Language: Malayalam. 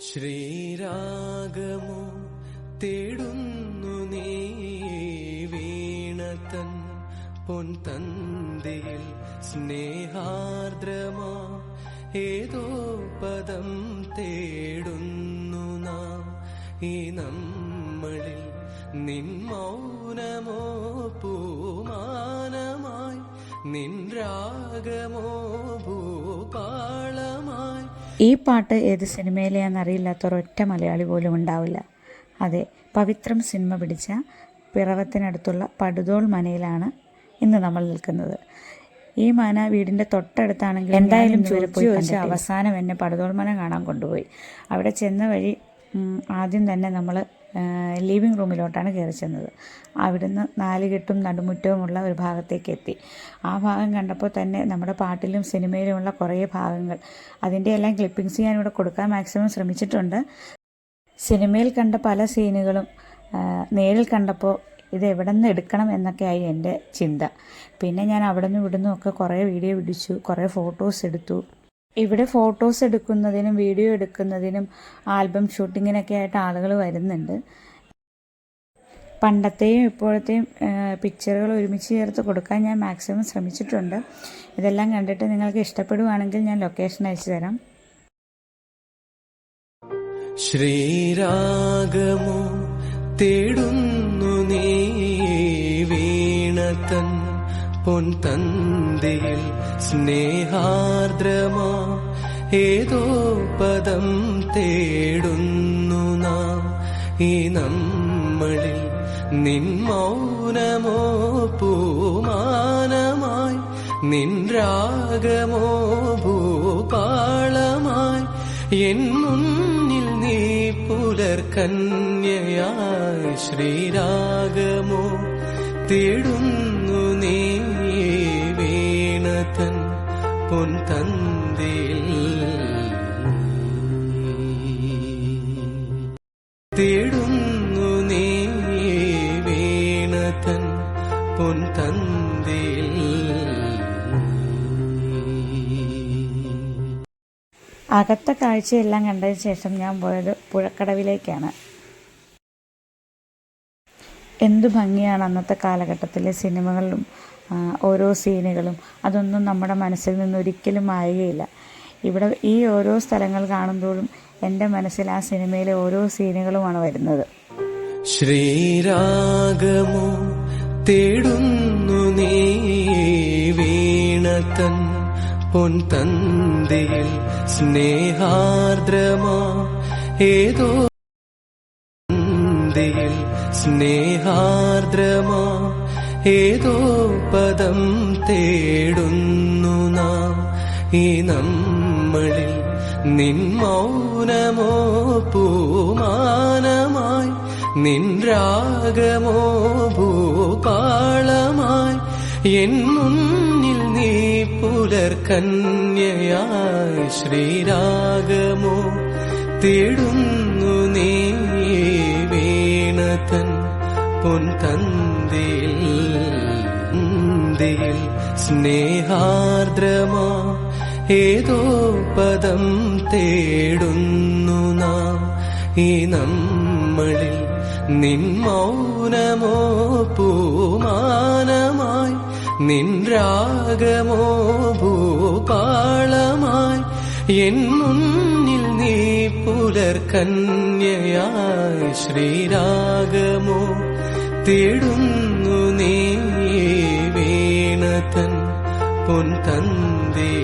ശ്രീരാഗമോ തേടുന്നു നീ വീണതൻ തന്തിൽ സ്നേഹാർദ്രമാ ഏതോ പദം തേടുന്നു നാം. ഈ നമ്മളിൽ നിൻ മൗനമോ പൂമാനമായി നിൻ രാഗമോ ഭൂപാളമായി ഈ പാട്ട് ഏത് സിനിമയിലെയാണെന്നറിയില്ലാത്ത ഒരൊറ്റ മലയാളി പോലും ഉണ്ടാവില്ല. അതെ പവിത്രം സിനിമ പിടിച്ച പിറവത്തിനടുത്തുള്ള പടുതോൾ മനയിലാണ് ഇന്ന് നമ്മൾ നിൽക്കുന്നത്. ഈ മന വീടിന്റെ തൊട്ടടുത്താണെങ്കിൽ എന്തായാലും ചോദിച്ചു വെച്ച് അവസാനം എന്നെ പടുതോൾ മന കാണാൻ കൊണ്ടുപോയി. അവിടെ ചെന്ന വഴി ആദ്യം തന്നെ നമ്മൾ ലിവിങ് റൂമിലോട്ടാണ് കയറി ചെന്നത്. അവിടുന്ന് നാലുകെട്ടും നടുമുറ്റവുമുള്ള ഒരു ഭാഗത്തേക്ക് എത്തി ആ ഭാഗം കണ്ടപ്പോൾ തന്നെ നമ്മുടെ പാട്ടിലും സിനിമയിലുമുള്ള കുറേ ഭാഗങ്ങൾ. അതിന്റെ എല്ലാം ക്ലിപ്പിങ്സ് ഇവിടെ കൊടുക്കാൻ മാക്സിമം ശ്രമിച്ചിട്ടുണ്ട്. സിനിമയിൽ കണ്ട പല സീനുകളും നേരിൽ കണ്ടപ്പോൾ ഇത് എവിടെ നിന്ന് എടുക്കണം എന്നൊക്കെയായി എന്റെ ചിന്ത. പിന്നെ ഞാൻ അവിടെ നിന്ന് ഇവിടുന്നും ഒക്കെ കുറേ വീഡിയോ പിടിച്ചു കുറേ ഫോട്ടോസ് എടുത്തു. ഇവിടെ ഫോട്ടോസ് എടുക്കുന്നതിനും വീഡിയോ എടുക്കുന്നതിനും ആൽബം ഷൂട്ടിങ്ങിനൊക്കെ ആയിട്ട് ആളുകൾ വരുന്നുണ്ട്. പണ്ടത്തെയും ഇപ്പോഴത്തെയും പിക്ചറുകൾ ഒരുമിച്ച് ചേർത്ത് കൊടുക്കാൻ ഞാൻ മാക്സിമം ശ്രമിച്ചിട്ടുണ്ട്. ഇതെല്ലാം കണ്ടിട്ട് നിങ്ങൾക്ക് ഇഷ്ടപ്പെടുവാണെങ്കിൽ ഞാൻ ലൊക്കേഷൻ അയച്ചു തരാം. ശ്രീരാഗമോ തേടുന്നു നീ പൊൻതന്തിയിൽ സ്നേഹാർദ്രമാ ഏതോ പദം തേടുന്നു നാം. ഈ നമ്മളിൽ നിൻ മൗനമോ പൂമാനമായി നിൻ രാഗമോ ഭൂപാളമായി എൻ മുന്നിൽ നീ പുലർകന്യയായി ശ്രീരാഗമോ തേടുന്നു നീ. തേടുന്നു നീ പൊൻതന്തിൽ അകത്തെ കാഴ്ചയെല്ലാം കണ്ടതിന് ശേഷം ഞാൻ പോയത് പുഴക്കടവിലേക്കാണ്. എന്ത് ഭംഗിയാണ് അന്നത്തെ കാലഘട്ടത്തിലെ സിനിമകളിലും ഓരോ സീനുകളും. അതൊന്നും നമ്മുടെ മനസ്സിൽ നിന്ന് ഒരിക്കലും മായുകയില്ല. ഇവിടെ ഈ ഓരോ സ്ഥലങ്ങൾ കാണുമ്പോഴും എന്റെ മനസ്സിൽ ആ സിനിമയിലെ ഓരോ സീനുകളുമാണ് വരുന്നത്. ശ്രീരാഗമോ തേടുന്നു നീ വീണതൻ പൊൻതന്തിയിൽ സ്നേഹാർദ്രമാ. ഏതോ സ്നേഹാർദ്രമാ ഏതോ പദം തേടുന്നു നാം. ഈ നമ്മളിൽ നിൻ മൗനമോ പൂമാനമായി നിൻ രാഗമോ ഭൂപാളമായി എൻ മുന്നിൽ നീ പുലർകന്യയായി ശ്രീരാഗമോ തേടുന്നു പൊൻതന്തിൽ തന്തിയിൽ സ്നേഹാർദ്രമാ ഏതോ പദം തേടുന്നു നാം. ഈ നമ്മളിൽ നിൻ മൗനമോ പൂമാനമായി നിൻ രാഗമോ ഭൂപാളമായി എൻ മുന്നിൽ നീ പുലർകന്യയായി ശ്രീരാഗമോ തേടുന്നു നീ വീണതൻ പൊൻതന്തിൽ